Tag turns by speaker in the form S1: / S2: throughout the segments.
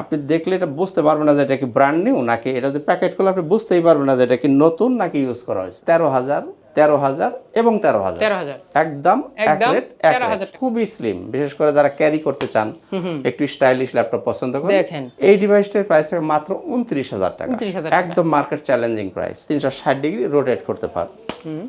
S1: আপনি দেখলে এটা বুঝতে পারবেন না যে এটা কি ব্র্যান্ড নিউ নাকি? এটা যদি প্যাকেট করলে আপনি বুঝতেই পারবেন না যে এটা কি নতুন নাকি ইউজ করা হয়েছে। তেরো হাজার তেরো হাজার এবং তেরো হাজার।
S2: তেরো হাজার।
S1: একদম এক রেট, এক
S2: 13,000
S1: রেট। খুবই স্লিম বিশেষ করে যারা ক্যারি করতে চান একটু স্টাইলিশ ল্যাপটপ পছন্দ করেন।
S2: দেখেন।
S1: এই ডিভাইসটার প্রাইস থাকে মাত্র উনত্রিশ হাজার টাকা। একদম মার্কেট চ্যালেঞ্জিং প্রাইস তিনশো ষাট ডিগ্রি রোটেট করতে পারেন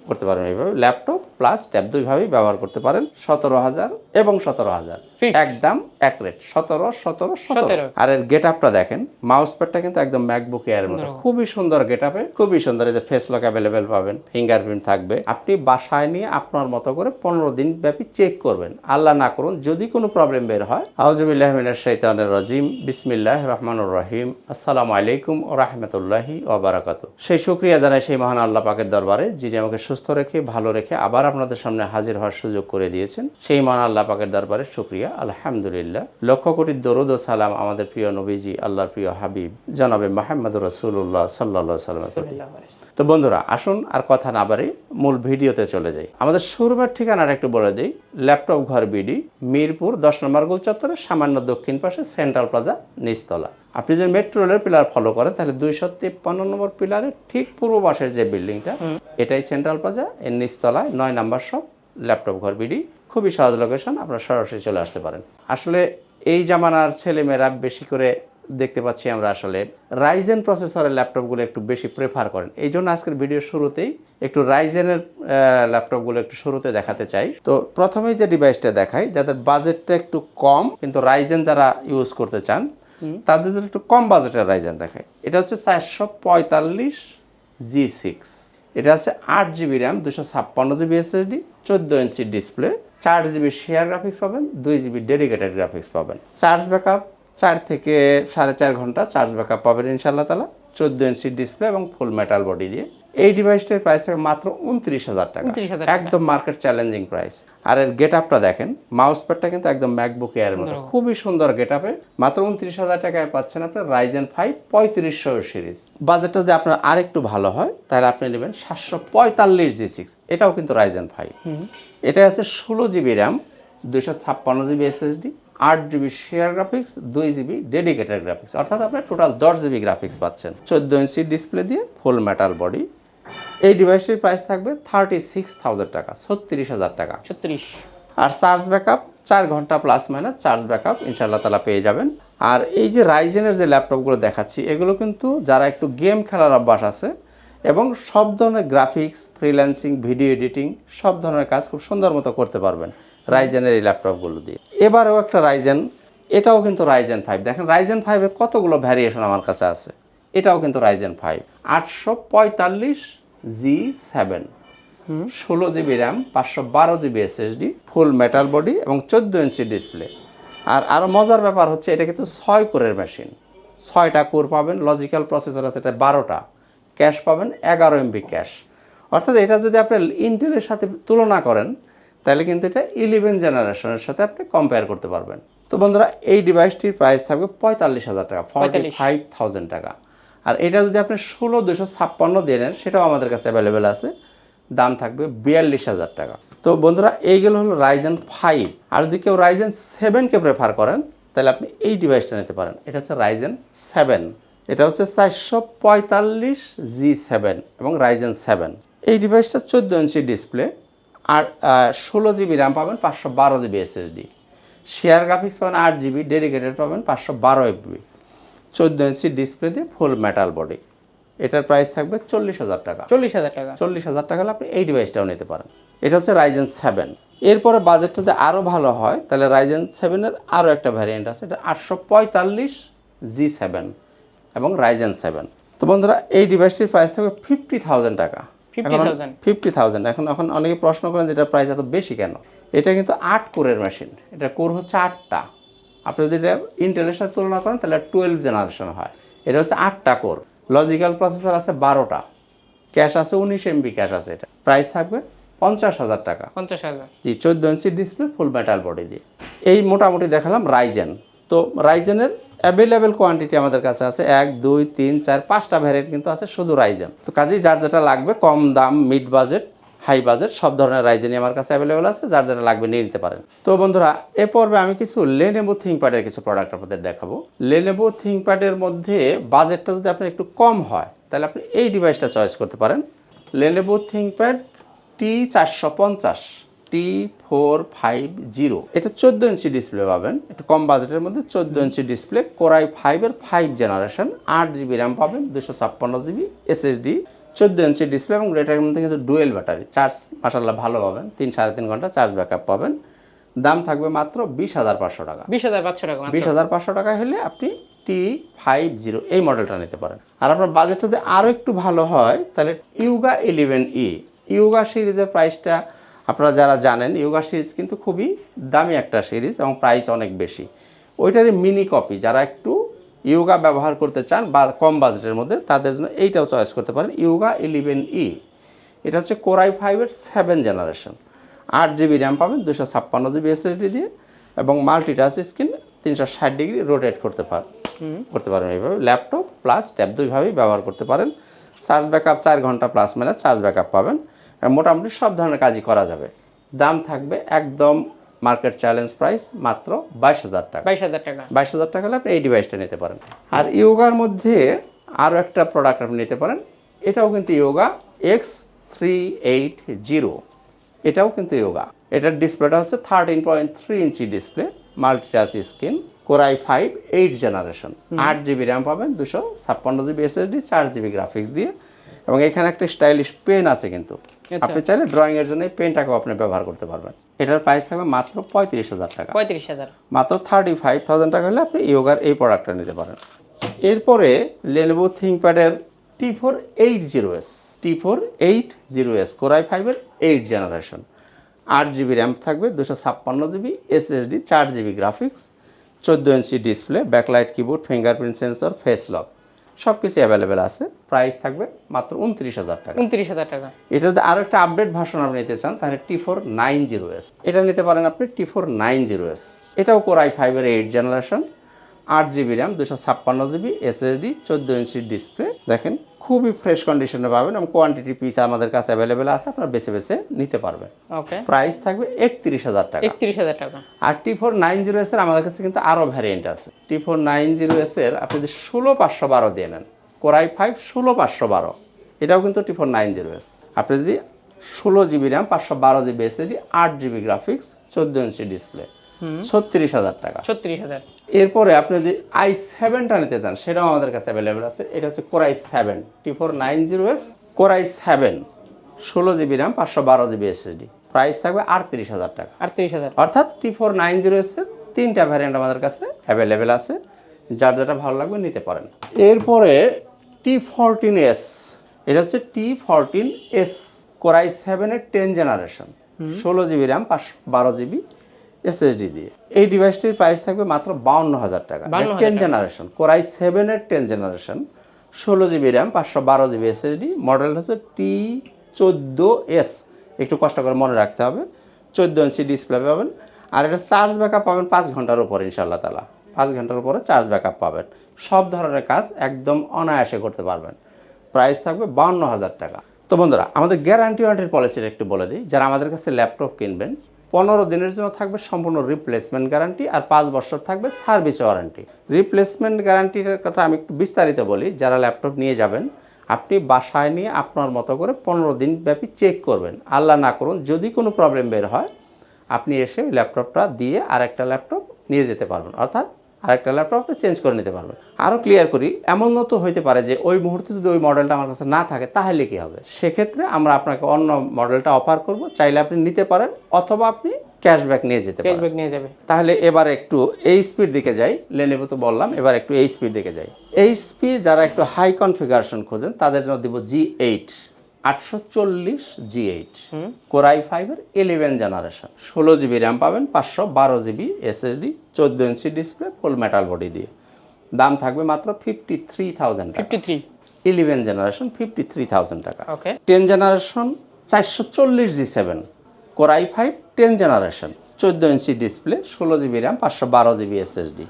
S1: করতে পারেন এইভাবে। ল্যাপটপ প্লাস ট্যাব দুইভাবেই ব্যবহার করতে পারেন। সতেরো হাজার এবং সতেরো হাজার। একদম এক রেট সতেরো সতেরো। সতেরো। আর এর গেট আপটা দেখেন মাউস প্যাডটা কিন্তু একদম ম্যাকবুক এয়ার মতো। খুবই সুন্দর গেট আপে খুবই সুন্দর। এই যে ফেস লক অ্যাভেলেবেল পাবেন ফিঙ্গারপ্রিন্ট থাকবে, আপনি বাসায় নিয়ে আপনার মতো করে পনেরো দিন ব্যাপী চেক করবেন। আল্লাহ না করুন, যদি কোনো প্রবলেম বের হয়। আউজুবিল্লাহ মিনাশ শাইতানির রাজিম। বিসমিল্লাহ রহমানুর রহিম। আসসালামু আলাইকুম ও রহমতুল্লাহি ওবারাকাত সেই শুক্রিয়া জানাই সেই মহান আল্লাহ পাকের দরবারে, যিনি আমাকে সুস্থ রেখে, ভালো রেখে আবার আপনাদের সামনে হাজির হওয়ার সুযোগ করে দিয়েছেন। সেই মহান আল্লাহ পাকের দরবারে শুক্রিয়া। আলহামদুলিল্লাহ। লক্ষ কোটি দরুদ ও সালাম আমাদের প্রিয় নবীজি, আল্লাহর প্রিয় হাবিব। জনাবে মাহমদ রসুল্লাহ সাল্লা সাল্লামের প্রতি। তো বন্ধুরা আসুন আর কথা না বাড়ি মূল ভিডিওতে চলে যাই। আমাদের শোরুমের ঠিকানাটা একটু বলে দিই। ল্যাপটপ ঘর বিডি মিরপুর দশ নম্বর গোল চত্বরের সামান্য দক্ষিণ পাশে সেন্ট্রাল প্লাজা নিচতলা। আপনি যদি মেট্রো রেলের পিলার ফলো করেন তাহলে দুইশো তিপ্পান্ন নম্বর পিলারের ঠিক পূর্ব পাশের যে বিল্ডিংটা এটাই সেন্ট্রাল প্লাজা এর নিচতলায় নয় নাম্বার শপ ল্যাপটপ ঘর বিডি। খুবই সহজ লোকেশন আপনারা সরাসরি চলে আসতে পারেন। আসলে এই জামানার ছেলেমেয়েরা বেশি করে দেখতে পাচ্ছি আমরা আসলে। রাইজেন প্রসেসরের ল্যাপটপগুলো একটু বেশি প্রেফার করেন। এই জন্য আজকের ভিডিওর শুরুতেই একটু রাইজেনের ল্যাপটপগুলো একটু শুরুতে দেখাতে চাই। তো প্রথমেই যে ডিভাইসটা দেখাই যাদের বাজেটটা একটু কম কিন্তু রাইজেন যারা ইউজ করতে চান তাদের জন্য একটু কম বাজেটের রাইজেন দেখায় এটা হচ্ছে চারশো পঁয়তাল্লিশ জি সিক্স এটা আছে আট জিবি র্যাম দুশো ছাপ্পান্ন জিবি এসএসডি চোদ্দ ইঞ্চি ডিসপ্লে চার জিবি শেয়ার গ্রাফিক্স পাবেন দুই জিবি ডেডিকেটেড গ্রাফিক্স পাবেন। চার্জ ব্যাকআপ চার থেকে সাড়ে চার ঘণ্টা চার্জ ব্যাকআপ পাবেন ইনশাল্লাহ তালা চোদ্দ ইঞ্চি ডিসপ্লে এবং ফুল মেটাল বডি দিয়ে। এই ডিভাইসটার প্রাইস থাকে মাত্র উনত্রিশ হাজার টাকা।
S2: 29,000
S1: একদম মার্কেট চ্যালেঞ্জিং প্রাইস আর এর গেট আপটা দেখেন মাউস প্যাডটা কিন্তু একদম ম্যাকবুক এয়ার মতো। খুবই সুন্দর গেট আপে মাত্র উনত্রিশ হাজার টাকায় পাচ্ছেন আপনার রাইজেন ফাইভ পঁয়ত্রিশশো সিরিজ বাজেটটা যদি আপনার আর একটু ভালো হয় তাহলে আপনি নেবেন সাতশো পঁয়তাল্লিশ জি সিক্স এটাও কিন্তু রাইজেন ফাইভ এটা আছে ষোলো জিবি র্যাম দুশো ছাপ্পান্ন জিবি এসএসডি আট জিবি শেয়ার গ্রাফিক্স দুই জিবি ডেডিকেটেড গ্রাফিক্স অর্থাৎ আপনার টোটাল দশ জিবি গ্রাফিক্স পাচ্ছেন। চোদ্দ ইঞ্চি ডিসপ্লে দিয়ে ফুল মেটাল বডি এই ডিভাইসটির প্রাইস থাকবে থার্টি সিক্স থাউজেন্ড টাকা ছত্রিশ হাজার টাকা।
S2: ছত্রিশ।
S1: আর চার্জ ব্যাকআপ চার ঘণ্টা প্লাস মাইনাস চার্জ ব্যাকআপ ইনশাল্লাহ তালা পেয়ে যাবেন। আর এই যে রাইজেনের যে ল্যাপটপগুলো দেখাচ্ছি এগুলো কিন্তু যারা একটু গেম খেলার অভ্যাস আছে এবং সব ধরনের গ্রাফিক্স ফ্রিল্যান্সিং ভিডিও এডিটিং সব ধরনের কাজ খুব সুন্দর মতো করতে পারবেন। রাইজেনের এই ল্যাপটপগুলো দিয়ে। এবারেও একটা রাইজেন এটাও কিন্তু রাইজেন ফাইভ দেখেন রাইজেন ফাইভের কতগুলো ভ্যারিয়েশন আমার কাছে আছে? এটাও কিন্তু রাইজেন ফাইভ আটশো পঁয়তাল্লিশ জি সেভেন ষোলো জিবি র্যাম পাঁচশো বারো GB SSD full metal body এবং চোদ্দ ইঞ্চি ডিসপ্লে আর আরও মজার ব্যাপার হচ্ছে, এটা কিন্তু ছয় কোরের মেশিন ছয়টা কোর পাবেন লজিক্যাল প্রসেসর আছে, এটা বারোটা। ক্যাশ পাবেন, এগারো এমবি ক্যাশ অর্থাৎ এটা যদি আপনি ইন্টেলের সাথে তুলনা করেন তাহলে কিন্তু এটা ইলেভেন জেনারেশনের সাথে আপনি কম্পেয়ার করতে পারবেন। তো বন্ধুরা, এই ডিভাইসটির প্রাইস থাকবে পঁয়তাল্লিশ হাজার টাকা ফর্টি ফাইভ থাউজেন্ড টাকা। আর এটা যদি আপনি ষোলো দুশো ছাপ্পান্ন দিয়ে নেন সেটাও আমাদের কাছে অ্যাভেলেবেল আছে। দাম থাকবে বিয়াল্লিশ হাজার টাকা। তো বন্ধুরা, এইগুলো হলো রাইজেন ফাইভ আর যদি কেউ রাইজেন সেভেনকে প্রেফার করেন, তাহলে আপনি এই ডিভাইসটা নিতে পারেন। এটা হচ্ছে রাইজেন সেভেন এটা হচ্ছে চারশো পঁয়তাল্লিশ জি সেভেন এবং রাইজেন সেভেন এই ডিভাইসটা চোদ্দ ইঞ্চি ডিসপ্লে আর ষোলো জিবি র্যাম পাবেন পাঁচশো বারো জিবি এসএসডি শেয়ার গ্রাফিক্স পাবেন আট জিবি ডেডিকেটেড পাবেন পাঁচশো বারো এফবি চোদ্দ ইঞ্চি ডিসপ্লে দিয়ে ফুল মেটাল বডি এটার প্রাইস থাকবে চল্লিশ হাজার টাকা।
S2: চল্লিশ হাজার টাকা।
S1: চল্লিশ হাজার টাকা হলে আপনি এই ডিভাইসটাও নিতে পারেন। এটা হচ্ছে রাইজেন সেভেন এরপরে বাজেটটা যদি আরও ভালো হয় তাহলে রাইজেন সেভেনের আরও একটা ভ্যারিয়েন্ট আছে এটা আটশো পঁয়তাল্লিশ জি সেভেন এবং রাইজেন সেভেন তো বন্ধুরা এই ডিভাইসটির প্রাইস থাকবে ফিফটি থাউজেন্ড টাকা।
S2: 50,000
S1: ফিফটি থাউজেন্ড এখন এখন অনেকে প্রশ্ন করেন যে এটার প্রাইস এত বেশি কেন? এটা কিন্তু আট কোরের মেশিন এটা কোর হচ্ছে আটটা। আপনি যদি এটা ইন্টেলের সাথে তুলনা করেন তাহলে টুয়েলভ জেনারেশন হয়। এটা হচ্ছে আটটা কোর লজিক্যাল প্রসেসর আছে বারোটা। ক্যাশ আছে উনিশ এমবি ক্যাশ আছে এটা। প্রাইস থাকবে পঞ্চাশ হাজার টাকা।
S2: পঞ্চাশ হাজার।
S1: জি চোদ্দ ইঞ্চি ডিসপ্লে ফুল মেটাল বডি দিয়ে। এই মোটামুটি দেখালাম রাইজেন তো রাইজেনের অ্যাভেলেবেল কোয়ান্টিটি আমাদের কাছে আছে এক, দুই, তিন, চার, পাঁচটা ভ্যারিয়েন্ট কিন্তু আছে শুধু রাইজেন তো কাজেই যার যেটা লাগবে, কম দাম মিড বাজেট হাই বাজেট সব ধরনের রাইজেনই আমার কাছে অ্যাভেলেবেল আছে, যার যেটা লাগবে নিয়ে নিতে পারেন। তো বন্ধুরা, এ পর্বে আমি কিছু লেনেবো থিঙ্কপ্যাডের কিছু প্রোডাক্ট আপনাদের দেখাবো। লেনেবো থিঙ্কপ্যাডের মধ্যে বাজেটটা যদি আপনার একটু কম হয়, তাহলে আপনি এই ডিভাইসটা চয়েস করতে পারেন। লেনেবো থিঙ্কপ্যাড টি চারশো পঞ্চাশ। টি ফোর ফাইভ জিরো এটা চোদ্দ ইঞ্চি ডিসপ্লে পাবেন। একটু কম বাজেটের মধ্যে চোদ্দ ইঞ্চি ডিসপ্লে কোরাই ফাইভের ফাইভ জেনারেশন আট জিবি র্যাম পাবেন দুশো ছাপ্পান্ন জিবি এসএসডি চোদ্দ ইঞ্চি ডিসপ্লে এবং এটার মধ্যে কিন্তু ডুয়েল ব্যাটারি চার্জ মাসাল্লাহ ভালো পাবেন। তিন সাড়ে তিন ঘণ্টা চার্জ ব্যাকআপ পাবেন। দাম থাকবে মাত্র বিশ হাজার পাঁচশো টাকা।
S2: বিশ হাজার পাঁচশো টাকা।
S1: বিশ হাজার পাঁচশো টাকা হলে আপনি টি ফাইভ জিরো এই মডেলটা নিতে পারেন। আর আপনার বাজেটটা যদি আরও একটু ভালো হয় তাহলে ইউগা ইলেভেন ই ইউগা সিরিজের প্রাইসটা আপনারা যারা জানেন ইয়োগা সিরিজ কিন্তু খুবই দামি একটা সিরিজ এবং প্রাইস অনেক বেশি। ওইটারই মিনি কপি যারা একটু ইয়োগা ব্যবহার করতে চান বা কম বাজেটের মধ্যে তাদের জন্য এইটাও চয়েস করতে পারেন ইয়োগা ইলেভেন ই এটা হচ্ছে কোরাই ফাইভের সেভেন জেনারেশন আট জিবি র্যাম পাবেন দুশো ছাপ্পান্ন জিবি এসএসডি দিয়ে এবং মাল্টিটাচ স্ক্রিন তিনশো ষাট ডিগ্রি রোটেট করতে পারেন করতে পারেন এইভাবে। ল্যাপটপ প্লাস ট্যাব দুইভাবেই ব্যবহার করতে পারেন। চার্জ ব্যাকআপ চার ঘণ্টা প্লাস মাইনাস চার্জ ব্যাকআপ পাবেন। মোটামুটি সব ধরনের কাজই করা যাবে। দাম থাকবে একদম মার্কেট চ্যালেঞ্জ প্রাইস মাত্র বাইশ হাজার টাকা।
S2: বাইশ হাজার টাকা।
S1: বাইশ হাজার টাকা হলে আপনি এই ডিভাইসটা নিতে পারেন। আর ইয়োগার মধ্যে আরও একটা প্রোডাক্ট আপনি নিতে পারেন এটাও কিন্তু Yoga X three eight zero এটাও কিন্তু ইয়োগা এটার ডিসপ্লেটা হচ্ছে thirteen point three inch display multitouch screen Core i five eight generation আট জিবি র্যাম পাবেন দুশো ছাপ্পান্ন জিবি এসএসডি চার জিবি গ্রাফিক্স দিয়ে। এবং এখানে একটা স্টাইলিশ পেন আছে কিন্তু। আপনি চাইলে ড্রয়িংয়ের জন্য এই পেনটাকেও আপনি ব্যবহার করতে পারবেন। এটার প্রাইস থাকবে মাত্র পঁয়ত্রিশ হাজার টাকা।
S2: পঁয়ত্রিশ হাজার।
S1: মাত্র থার্টি ফাইভ থাউজেন্ড টাকা হলে আপনি ইয়োগার এই প্রোডাক্টটা নিতে পারেন। এরপরে Lenovo থিঙ্কপ্যাডের T four eight zero S T four eight zero S Core i ফাইভের এইট জেনারেশন আট জিবি র্যাম থাকবে দুশো ছাপ্পান্ন জিবি এসএসডি চার জিবি গ্রাফিক্স চোদ্দ ইঞ্চি display backlight keyboard fingerprint sensor face lock সব কিছু অ্যাভেলেবেল আছে। প্রাইস থাকবে মাত্র উনত্রিশ হাজার টাকা।
S2: উনত্রিশ হাজার টাকা।
S1: এটা যদি আরও একটা আপডেট ভাষণ আপনি নিতে চান তাহলে T four nine zero S এটা নিতে পারেন আপনি T four nine zero S এটাও কোরাই ফাইভের এইট জেনারেশন আট জিবি র্যাম দুশো ছাপ্পান্ন জিবি এসএসডি চোদ্দ ইঞ্চি ডিসপ্লে দেখেন খুবই ফ্রেশ কন্ডিশনে পাবেন এবং কোয়ান্টিটি পিস আমাদের কাছে অ্যাভেলেবেল আছে আপনারা বেছে বেছে নিতে পারবেন।
S2: ওকে
S1: প্রাইস থাকবে একত্রিশ হাজার টাকা।
S2: একত্রিশ হাজার টাকা।
S1: আর টি ফোর নাইন জিরো এসের আমাদের কাছে কিন্তু আরও ভ্যারিয়েন্ট আছে। টি ফোর নাইন জিরো এসের আপনি যদি ষোলো পাঁচশো বারো দিয়ে নেন কোরাই ফাইভ ষোলো পাঁচশো বারো এটাও কিন্তু T four nine zero S আপনি যদি ষোলো জিবি র্যাম পাঁচশো বারো জিবি এসএসডি আট জিবি গ্রাফিক্স চোদ্দ ইঞ্চি ডিসপ্লে ছত্রিশ হাজার টাকা।
S2: ছত্রিশ হাজার।
S1: এরপরে আপনি যদি আই সেভেনটা নিতে চান সেটাও আমাদের কাছে অ্যাভেলেবেল আছে। এটা হচ্ছে Core i seven T four nine zero S Core i seven ষোলো জিবি র্যাম পাঁচশো বারো জিবি এসএসডি প্রাইস থাকবে আটত্রিশ হাজার টাকা।
S2: আটত্রিশ হাজার।
S1: অর্থাৎ টি ফোর নাইন জিরো এসের তিনটা ভ্যারিয়েন্ট আমাদের কাছে অ্যাভেলেবেল আছে। যার যেটা ভালো লাগবে নিতে পারেন। এরপরে টি ফোরটিন এস এটা হচ্ছে T fourteen S Core i সেভেনের টেন জেনারেশন ষোলো জিবি র্যাম পাঁচশো বারো জিবি এসএসডি দিয়ে। এই ডিভাইসটির প্রাইস থাকবে মাত্র বাউন্ন হাজার টাকা।
S2: 52,000
S1: টেন জেনারেশন কোরাই সেভেনের টেন জেনারেশন ষোলো জিবি র্যাম পাঁচশো বারো জিবি এসএসডি মডেল হচ্ছে টি চোদ্দ এস একটু কষ্ট করে মনে রাখতে হবে। চোদ্দ ইঞ্চি ডিসপ্লে পাবেন। আর এটা চার্জ ব্যাকআপ পাবেন পাঁচ ঘণ্টার উপর ইনশাল্লাহ তালা পাঁচ ঘণ্টার উপরে চার্জ ব্যাকআপ পাবেন। সব ধরনের কাজ একদম অনায়াসে করতে পারবেন। প্রাইস থাকবে বাউন্ন হাজার টাকা। তো বন্ধুরা আমাদের গ্যারান্টি ওয়ারেন্টির পলিসিটা একটু বলে দিই। যারা আমাদের কাছে ল্যাপটপ কিনবেন পনেরো দিনের জন্য থাকবে সম্পূর্ণ রিপ্লেসমেন্ট গ্যারান্টি আর পাঁচ বছর থাকবে সার্ভিস ওয়ারেন্টি রিপ্লেসমেন্ট গ্যারান্টির কথা আমি একটু বিস্তারিত বলি, যারা ল্যাপটপ নিয়ে যাবেন, আপনি বাসায় নিয়ে আপনার মতো করে পনেরো দিন ব্যাপী চেক করবেন। আল্লাহ না করুন, যদি কোনো প্রবলেম বের হয়, আপনি এসে ল্যাপটপটা দিয়ে আর একটা ল্যাপটপ নিয়ে যেতে পারবেন। অর্থাৎ আরেকটা ল্যাপটপ আপনি চেঞ্জ করে নিতে পারবেন। আরও ক্লিয়ার করি এমন তো হইতে পারে যে ওই মুহূর্তে যদি ওই মডেলটা আমার কাছে না থাকে তাহলে কি হবে? সেক্ষেত্রে আমরা আপনাকে অন্য মডেলটা অফার করব চাইলে আপনি নিতে পারেন অথবা আপনি ক্যাশব্যাক নিয়ে যেতে
S2: ক্যাশব্যাক নিয়ে যাবে।
S1: তাহলে এবার একটু এই স্পিড দিকে যাই লেনেভো তো বললাম এবার একটু এই স্পিড দিকে যাই। এই স্পিড যারা একটু হাই কনফিগারেশন খোঁজেন তাদের জন্য দিব জি এইট আটশো চল্লিশ জি এইট কোরাই ফাইভের ইলেভেন জেনারেশন ষোলো জিবি র্যাম পাবেন পাঁচশো বারো জিবি এসএসডি চোদ্দ ইঞ্চি ডিসপ্লে ফুল মেটাল বডি দিয়ে। দাম থাকবে মাত্র fifty three thousand
S2: fifty three
S1: eleven generation fifty three thousand টাকা।
S2: ওকে
S1: টেন জেনারেশন চারশো চল্লিশ G seven Core i five ten generation চোদ্দ ইঞ্চি ডিসপ্লে ষোলো জিবি র্যাম পাঁচশো বারো জিবি এসএসডি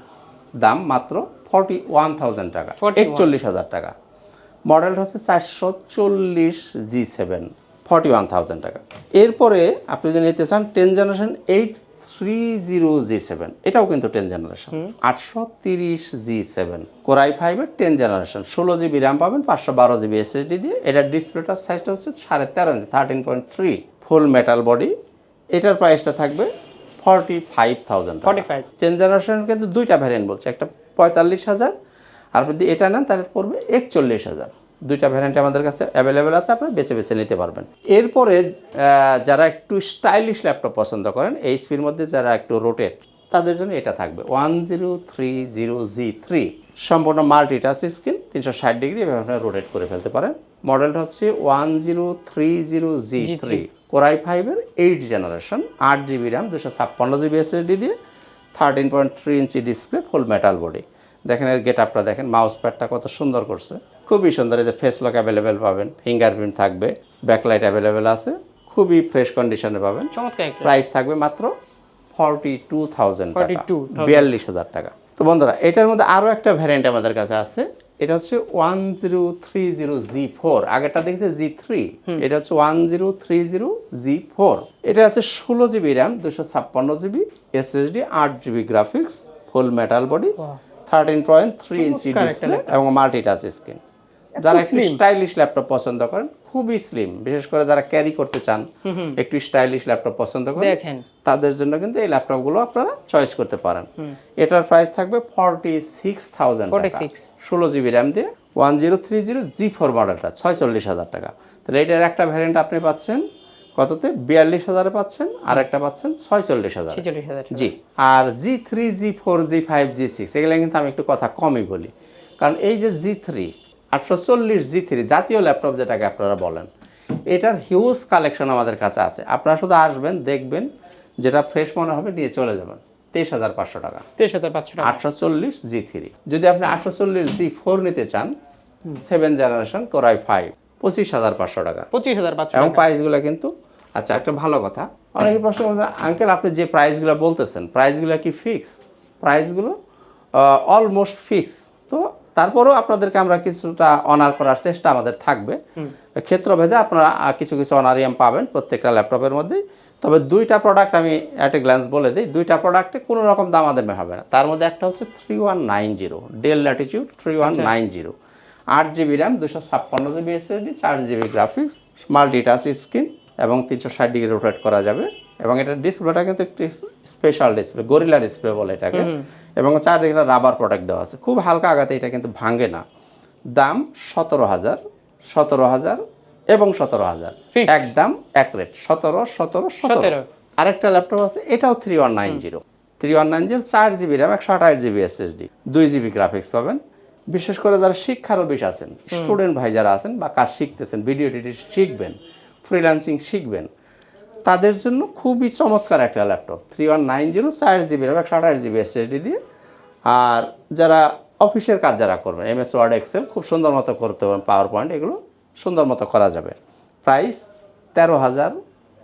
S1: দাম মাত্র ফর্টি ওয়ান থাউজেন্ড টাকা। একচল্লিশ হাজার টাকা। মডেল হচ্ছে চারশো চল্লিশ G seven forty one thousand টাকা। এরপরে আপনি যদি নিতে চান ten generation eight three zero G seven এটাও কিন্তু টেন জেনারেশন। আটশো তিরিশ জি সেভেন কোরাই ফাইভের টেন জেনারেশন ষোলো জিবি র্যাম পাবেন পাঁচশো বারো জিবি এসএসডি দিয়ে। এটার ডিসপ্লেটার সাইজটা হচ্ছে সাড়ে তেরো ইঞ্চি thirteen point three full metal body এটার প্রাইসটা থাকবে forty five thousand
S2: forty five
S1: ten generation কিন্তু দুইটা ভ্যারিয়েন্ট বলছে একটা পঁয়তাল্লিশ হাজার আর যদি এটা নেন তাহলে পড়বে একচল্লিশ হাজার। দুইটা ভ্যারিয়েন্ট আমাদের কাছে অ্যাভেলেবেল আছে আপনারা বেছে বেছে নিতে পারবেন। এরপরে যারা একটু স্টাইলিশ ল্যাপটপ পছন্দ করেন এইচপির মধ্যে যারা একটু রোটেট তাদের জন্য এটা থাকবে। One zero three zero G three সম্পূর্ণ মাল্টি টাচ স্ক্রিন তিনশো ষাট ডিগ্রি এভাবে আপনারা রোটেট করে ফেলতে পারেন। মডেলটা হচ্ছে one zero three zero G three Core i ফাইভের এইট জেনারেশন আট জিবি র্যাম দুশো ছাপ্পান্ন জিবি এসএসডি দিয়ে থার্টিন পয়েন্ট থ্রি ইঞ্চি ডিসপ্লে ফুল মেটাল বডি দেখেন এর গেট আপটা দেখেন মাউস প্যাডটা কত সুন্দর করছে। খুবই সুন্দর এই যে ফেস লক অ্যাভেলেবেল পাবেন ফিঙ্গারপ্রিন্ট থাকবে ব্যাকলাইট অ্যাভেলেবেল আছে খুবই ফ্রেশ কন্ডিশনে পাবেন।
S2: চমৎকার একটা।
S1: প্রাইস থাকবে মাত্র ফর্টি টু থাউজেন্ড টাকা
S2: 42,000
S1: বিয়াল্লিশ হাজার টাকা। তো বন্ধুরা এটার মধ্যে আরও একটা ভ্যারিয়েন্ট আমাদের কাছে আছে এটা হচ্ছে one zero three zero G four আগেরটা দেখছে জি থ্রি এটা হচ্ছে one zero three zero G four এটা আছে ষোলো জিবি র্যাম দুশো ছাপ্পান্ন জিবি এসএসডি আট GB graphics full metal body thirteen point three ইঞ্চি ডিসপ্লে এবং মাল্টি টাচ স্ক্রিন যারা একটু স্টাইলিশ ল্যাপটপ পছন্দ করেন খুবই স্লিম বিশেষ করে যারা ক্যারি করতে চান একটু স্টাইলিশ ল্যাপটপ পছন্দ করেন
S2: দেখেন।
S1: তাদের জন্য কিন্তু এই ল্যাপটপগুলো আপনারা চয়েস করতে পারেন। এটার প্রাইস থাকবে ফর্টি সিক্স থাউজেন্ড
S2: 46
S1: ষোলো জিবি র্যাম দিয়ে one zero three zero G four মডেলটা ছয়চল্লিশ হাজার টাকা। তাহলে এটার একটা ভ্যারিয়েন্ট আপনি পাচ্ছেন কততে? বিয়াল্লিশ হাজারে পাচ্ছেন আর একটা পাচ্ছেন ছয়চল্লিশ হাজার।
S2: হাজার
S1: জি আর G three G four G five G six এগুলো কিন্তু আমি একটু কথা কমই বলি। কারণ এই যে জি থ্রি আটশো চল্লিশ জি থ্রি জাতীয় ল্যাপটপ যেটাকে আপনারা বলেন এটার হিউজ কালেকশন আমাদের কাছে আছে। আপনারা শুধু আসবেন দেখবেন যেটা ফ্রেশ মনে হবে নিয়ে চলে যাবেন। তেইশ হাজার পাঁচশো টাকা।
S2: তেইশ হাজার পাঁচশো টাকা।
S1: আটশো চল্লিশ জি থ্রি। যদি আপনি আটশো চল্লিশ জি ফোর নিতে চান সেভেন জেনারেশন কোরাই ফাইভ পঁচিশ হাজার পাঁচশো টাকা।
S2: পঁচিশ হাজার পাঁচশো
S1: এবং প্রাইসগুলো কিন্তু আচ্ছা একটা ভালো কথা। অনেকে প্রশ্ন করছে আঙ্কেল আপনি যে প্রাইসগুলো বলতেছেন প্রাইসগুলো কি ফিক্স? প্রাইসগুলো অলমোস্ট ফিক্স তো তারপরেও আপনাদেরকে আমরা কিছুটা অনার করার চেষ্টা আমাদের থাকবে। ক্ষেত্রভেদে আপনারা কিছু কিছু অনারিয়াম পাবেন প্রত্যেকটা ল্যাপটপের মধ্যেই। তবে দুইটা প্রোডাক্ট আমি অ্যাট এ গ্ল্যান্স বলে দিই দুইটা প্রোডাক্টে কোনো রকম দাম দামাদামি হবে না। তার মধ্যে একটা হচ্ছে three one nine zero Dell Latitude three one nine zero আট জিবি র্যাম দুশো ছাপ্পান্ন জিবি এসএসডি চার GB graphics multi touch screen এবং তিনশো ষাট ডিগ্রি রোটেট করা যাবে। এবং এটা ডিসপ্লেটা কিন্তু একটি স্পেশাল ডিসপ্লে গরিলা ডিসপ্লে বলে এটাকে। এবং চারদিকে একটা রাবার প্রোডাক্ট দেওয়া আছে। খুব হালকা আঘাতে এটা কিন্তু ভাঙে না। দাম সতেরো হাজার সতেরো হাজার এবং সতেরো হাজার? একদম এক রেট সতেরো সতেরো সতেরো। আরেকটা ল্যাপটপ আছে এটাও three one nine zero three one nine zero চার জিবি র্যাম একশো আঠাশ জিবি এসএসডি দুই জিবি গ্রাফিক্স পাবেন। বিশেষ করে যারা শিক্ষার অফিস আছেন স্টুডেন্ট ভাই যারা আছেন বা কাজ শিখতেছেন ভিডিও এডিটিং শিখবেন ফ্রিল্যান্সিং শিখবেন। তাদের জন্য খুবই চমৎকার একটা laptop three one nine zero চার জিবি র্যাম একশো আঠাশ জিবি এসএসডি দিয়ে। আর যারা অফিসের কাজ যারা করবেন এমএস ওয়ার্ড এক্সেল খুব সুন্দর মতো করতে পারেন পাওয়ার পয়েন্ট এগুলো সুন্দর মতো করা যাবে। প্রাইস তেরো হাজার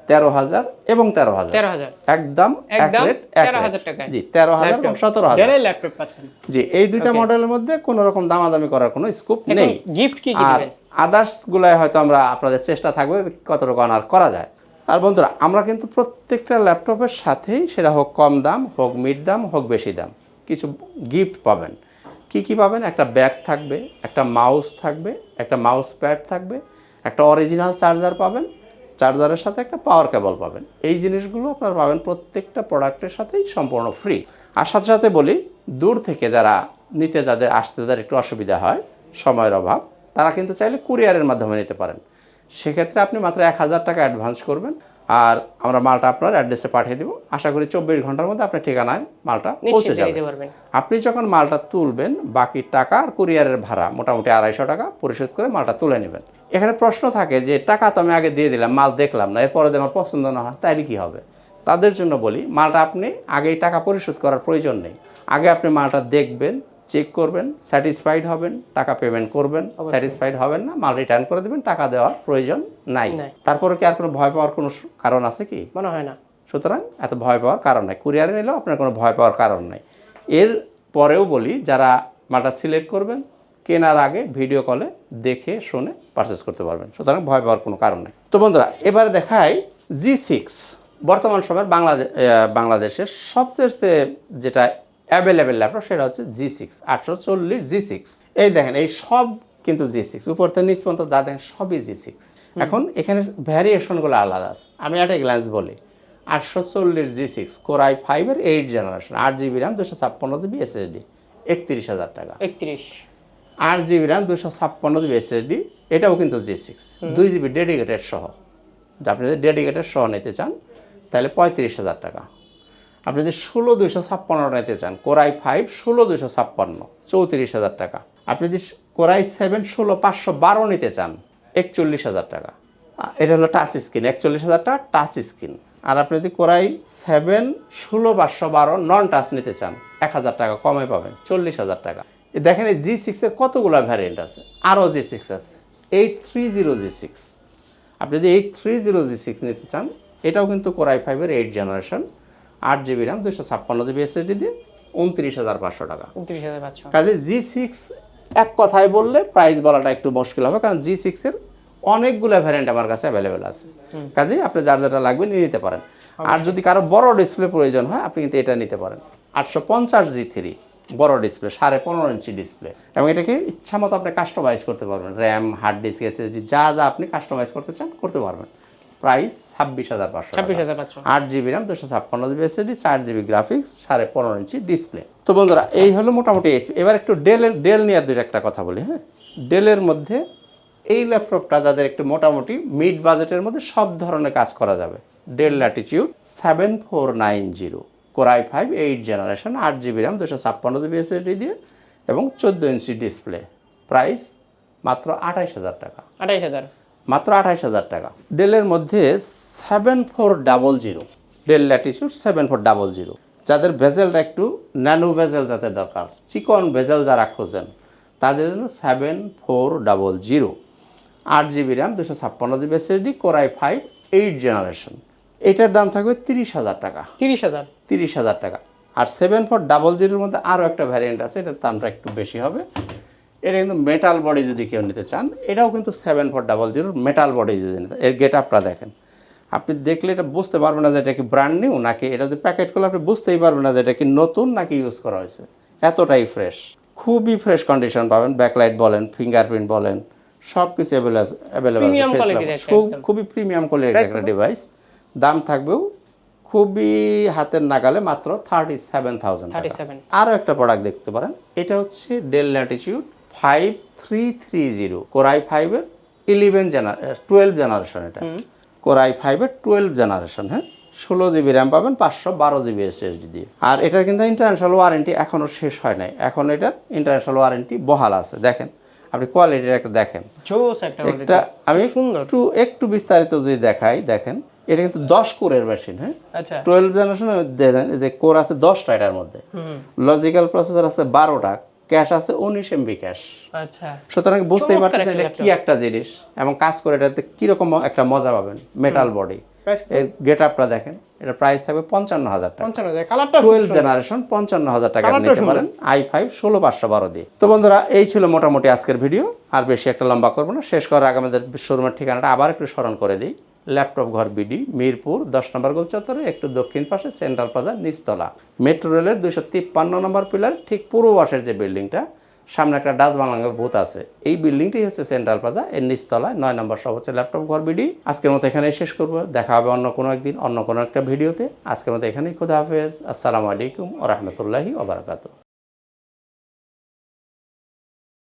S1: তেরো হাজার এবং তেরো হাজার।
S2: তেরো হাজার।
S1: একদম
S2: 13,000
S1: জি তেরো হাজার এবং সতেরো হাজার।
S2: ল্যাপটপ পাচ্ছেন।
S1: জি এই দুইটা মডেলের মধ্যে কোনো রকম দামাদামি করার কোনো স্কোপ নেই।
S2: গিফট কি
S1: আর
S2: দিবেন
S1: আদার্স গুলাই হয়তো আমরা আপনাদের চেষ্টা থাকবে কতটুকু আনার করা যায়। আর বন্ধুরা, আমরা কিন্তু প্রত্যেকটা ল্যাপটপের সাথেই সেটা হোক কম দাম, হোক মিড দাম, হোক বেশি দাম, কিছু গিফট পাবেন। কি কি পাবেন? একটা ব্যাগ থাকবে, একটা মাউস থাকবে, একটা মাউস প্যাড থাকবে, একটা অরিজিনাল চার্জার পাবেন চার্জারের সাথে একটা পাওয়ার কেবল পাবেন। এই জিনিসগুলো আপনারা পাবেন প্রত্যেকটা প্রোডাক্টের সাথেই সম্পূর্ণ ফ্রি আর সাথে সাথে বলি, দূর থেকে যারা নিতে যাদের, আসতে যাদের একটু অসুবিধা হয়, সময়ের অভাব তারা কিন্তু চাইলে কুরিয়ারের মাধ্যমে নিতে পারেন। সেক্ষেত্রে আপনি মাত্র এক হাজার টাকা অ্যাডভান্স করবেন আর আমরা মালটা আপনার অ্যাড্রেসে পাঠিয়ে দেবো। আশা করি চব্বিশ ঘণ্টার মধ্যে আপনার ঠিকানায় মালটা পৌঁছে যাবে আপনি যখন মালটা তুলবেন বাকি টাকা আর কুরিয়ারের ভাড়া মোটামুটি আড়াইশো টাকা পরিশোধ করে মালটা তুলে নেবেন। এখানে প্রশ্ন থাকে যে টাকা তো আমি আগে দিয়ে দিলাম মাল দেখলাম না এরপরে আমার পছন্দ না হয় তাইলে কী হবে? তাদের জন্য বলি মালটা আপনি আগেই টাকা পরিশোধ করার প্রয়োজন নেই। আগে আপনি মালটা দেখবেন চেক করবেন স্যাটিসফাইড হবেন টাকা পেমেন্ট করবেন স্যাটিসফাইড হবেন না মাল রিটার্ন করে দেবেন টাকা দেওয়ার প্রয়োজন নাই। তারপরে কি আর কোনো ভয় পাওয়ার কোনো কারণ আছে কি?
S2: মনে হয় না।
S1: সুতরাং এত ভয় পাওয়ার কারণ নাই। কুরিয়ারে নিলেও আপনার কোনো ভয় পাওয়ার কারণ নাই। এর পরেও বলি যারা মালটা সিলেক্ট করবেন কেনার আগে ভিডিও কলে দেখে শুনে পারচেস করতে পারবেন। সুতরাং ভয় পাওয়ার কোনো কারণ নেই। তো বন্ধুরা এবারে দেখাই জি সিক্স বর্তমান সময়ের বাংলাদেশ বাংলাদেশের সবচেয়ে যেটা অ্যাভেলেবেল ল্যাপটপ সেটা হচ্ছে জি সিক্স আটশো চল্লিশ জি সিক্স এই দেখেন এই সব কিন্তু জি সিক্স উপর থেকে নিচ পর্যন্ত যা দেখেন সবই জি সিক্স এখন এখানে ভ্যারিয়েশনগুলো আলাদা আছে। আমি একটা গ্লান্স বলি। আটশো চল্লিশ জি সিক্স কোরাই ফাইভের এইট জেনারেশন আট জিবি র্যাম দুশো ছাপ্পান্ন জিবি এসএসডি একত্রিশ হাজার টাকা।
S2: একত্রিশ।
S1: আট জিবি র্যাম দুশো ছাপ্পান্ন জিবি এসএসডি এটাও কিন্তু জি সিক্স দুই জিবি ডেডিকেটেড সহ। আপনি যদি ডেডিকেটেড সহ নিতে চান তাহলে পঁয়ত্রিশ হাজার টাকা। আপনি যদি ষোলো দুইশো ছাপ্পান্ন নিতে চান, কোরাই ফাইভ ষোলো দুইশো ছাপ্পান্ন, চৌত্রিশ হাজার টাকা। আপনি যদি কোরাই সেভেন ষোলো পাঁচশো বারো নিতে চান, একচল্লিশ হাজার টাকা। এটা হলো টাচ স্ক্রিন একচল্লিশ হাজার টাকা টাচ স্ক্রিন আর আপনি যদি কোরাই সেভেন ষোলো পাঁচশো বারো নন টাচ নিতে চান, এক হাজার টাকা কমে পাবেন, চল্লিশ হাজার টাকা। দেখেন এই জি সিক্সের কতগুলো ভ্যারিয়েন্ট আছে? আরও জি সিক্স আছে। Eight three zero G six আপনি যদি eight three zero G six নিতে চান, এটাও কিন্তু কোরাই ফাইভের এইট জেনারেশন আট জিবি র্যাম দুশো ছাপ্পান্ন জিবি এসএসডি দিয়ে উনত্রিশ হাজার পাঁচশো টাকা।
S2: উনত্রিশ হাজার পাঁচশো।
S1: কাজে জি সিক্স এক কথায় বললে প্রাইস বলাটা একটু মুশকিল হবে কারণ জি সিক্সের অনেকগুলো ভ্যারিয়েন্ট আমার কাছে অ্যাভেলেবেল আছে। কাজেই আপনি যার যেটা লাগবে নিয়ে নিতে পারেন। আর যদি কারও বড় ডিসপ্লে প্রয়োজন হয় আপনি কিন্তু এটা নিতে পারেন। আটশো পঞ্চাশ জি থ্রি বড় ডিসপ্লে সাড়ে পনেরো ইঞ্চি ডিসপ্লে এবং এটাকে ইচ্ছা মতো আপনি কাস্টমাইজ করতে পারবেন। র্যাম হার্ড ডিস্ক এসএসডি যা যা আপনি কাস্টমাইজ করতে চান করতে পারবেন। প্রাইস ছাব্বিশ হাজার পাঁচশো
S2: ছাব্বিশ হাজার পাঁচশো।
S1: আট জিবি র্যাম দুশো ছাপ্পান্ন জিবি এসএসডি চার জিবি গ্রাফিক্স সাড়ে পনেরো ইঞ্চি ডিসপ্লে তো বন্ধুরা এই হলো মোটামুটি এইচ এবার একটু ডেল ডেল নিয়ে দুই একটা কথা বলি হ্যাঁ? ডেলের মধ্যে এই ল্যাপটপটা যাদের একটু মোটামুটি মিড বাজেটের মধ্যে সব ধরনের কাজ করা যাবে। Dell Latitude seven four nine zero core i five eight generation আট জিবি র্যাম দুশো ছাপ্পান্ন জিবি এসএসডি দিয়ে এবং চোদ্দ ইঞ্চি ডিসপ্লে প্রাইস মাত্র আঠাইশ হাজার টাকা।
S2: আঠাইশ হাজার।
S1: মাত্র আঠাইশ হাজার টাকা। ডেলের মধ্যে seven four double zero Dell Latitude seven four double zero যাদের ভেজেলটা একটু ন্যানো ভেজেল যাদের দরকার চিকন ভেজেল যারা খোঁজেন তাদের জন্য সেভেন ফোর ডাবল জিরো আট জিবি র্যাম দুশো ছাপ্পান্ন GB SSD core i five eight generation এটার দাম থাকবে তিরিশ হাজার টাকা।
S2: তিরিশ হাজার।
S1: তিরিশ হাজার টাকা। আর সেভেন ফোর ডাবল জিরোর মধ্যে আরও একটা ভ্যারিয়েন্ট আছে এটার দামটা একটু বেশি হবে। এটা কিন্তু মেটাল বডি যদি কেউ নিতে চান এটাও কিন্তু সেভেন ফোর ডাবল জিরোর মেটাল বডি যদি নিতে এর গেট আপটা দেখেন। আপনি দেখলে এটা বুঝতে পারবেন না যে এটা কি ব্র্যান্ড নিউ নাকি এটা যদি প্যাকেট করলে আপনি বুঝতেই পারবেন না যে এটা কি নতুন নাকি ইউজ করা হয়েছে। এতটাই ফ্রেশ খুবই ফ্রেশ কন্ডিশন পাবেন। ব্যাকলাইট বলেন ফিঙ্গারপ্রিন্ট বলেন সব কিছু অ্যাভেলেবেল
S2: একদম।
S1: খুবই প্রিমিয়াম কোয়ালিটির একটা ডিভাইস দাম থাকবেও খুবই হাতের নাগালে মাত্র থার্টি সেভেন থাউজেন্ড আরও একটা প্রোডাক্ট দেখতে পারেন। এটা হচ্ছে Dell Latitude five three three zero core i ফাইভের ইলেভেন জেনার টুয়েলভ জেনারেশন এটা। কোরাই ফাইভের টুয়েলভ জেনারেশন হ্যাঁ? ষোলো জিবি র্যাম পাবেন পাঁচশো বারো জিবি এসএসডি দিয়ে। আর এটার কিন্তু ইন্টারন্যাশনাল ওয়ারেন্টি এখনও শেষ হয় নাই। এখন এটার ইন্টারন্যাশনাল ওয়ারেন্টি বহাল আছে। দেখেন আপনি কোয়ালিটির একটা দেখেন।
S2: একটা
S1: আমি একটু একটু বিস্তারিত যদি দেখাই দেখেন এটা কিন্তু দশ কোরের মেশিন হ্যাঁ?
S2: আচ্ছা।
S1: টুয়েলভ জেনারেশন যে কোর আছে দশটা এটার মধ্যে। লজিক্যাল প্রসেসর আছে বারোটা। ক্যাশ আছে উনিশ এমবি ক্যাশ।
S2: আচ্ছা।
S1: সুতরাং বুঝতেই পারতেছেন এটা কি একটা জিনিস এবং কাজ করে এটাতে কীরকম একটা মজা পাবেন মেটাল বডি এর গেট আপটা দেখেন এটা প্রাইস থাকবে পঞ্চান্ন হাজার টাকা। টুয়েলভ জেনারেশন পঞ্চান্ন হাজার টাকা নিতে পারেন আই ফাইভ ষোলো পাঁচশো বারো দিয়ে। তো বন্ধুরা এই ছিল মোটামুটি আজকের ভিডিও আর বেশি একটা লম্বা করব না। শেষ করার আগে আমাদের শোরুমের ঠিকানাটা আবার একটু স্মরণ করে দিই। ল্যাপটপ ঘর বিডি, মিরপুর, দশ নম্বর গোল চত্বরে, একটু দক্ষিণ পাশে সেন্ট্রাল প্লাজা, নিচতলা। মেট্রো রেলের দুইশো তিপ্পান্ন নম্বর পিলার, ঠিক পূর্ব পাশের যে বিল্ডিংটা, সামনে একটা ডাচ বাংলাঙ্গের বুথ আছে। এই বিল্ডিংটি হচ্ছে সেন্ট্রাল প্লাজা, এর নিচতলায় নয় নম্বর সব হচ্ছে ল্যাপটপ ঘর বিডি। আজকের মতো এখানেই শেষ করব, দেখা হবে অন্য কোনো একদিন, অন্য কোনো একটা ভিডিওতে। আজকের মতো এখানেই খুদা হাফেজ, আসসালামু আলাইকুম ও রহমতুল্লাহি ওবরাকাতু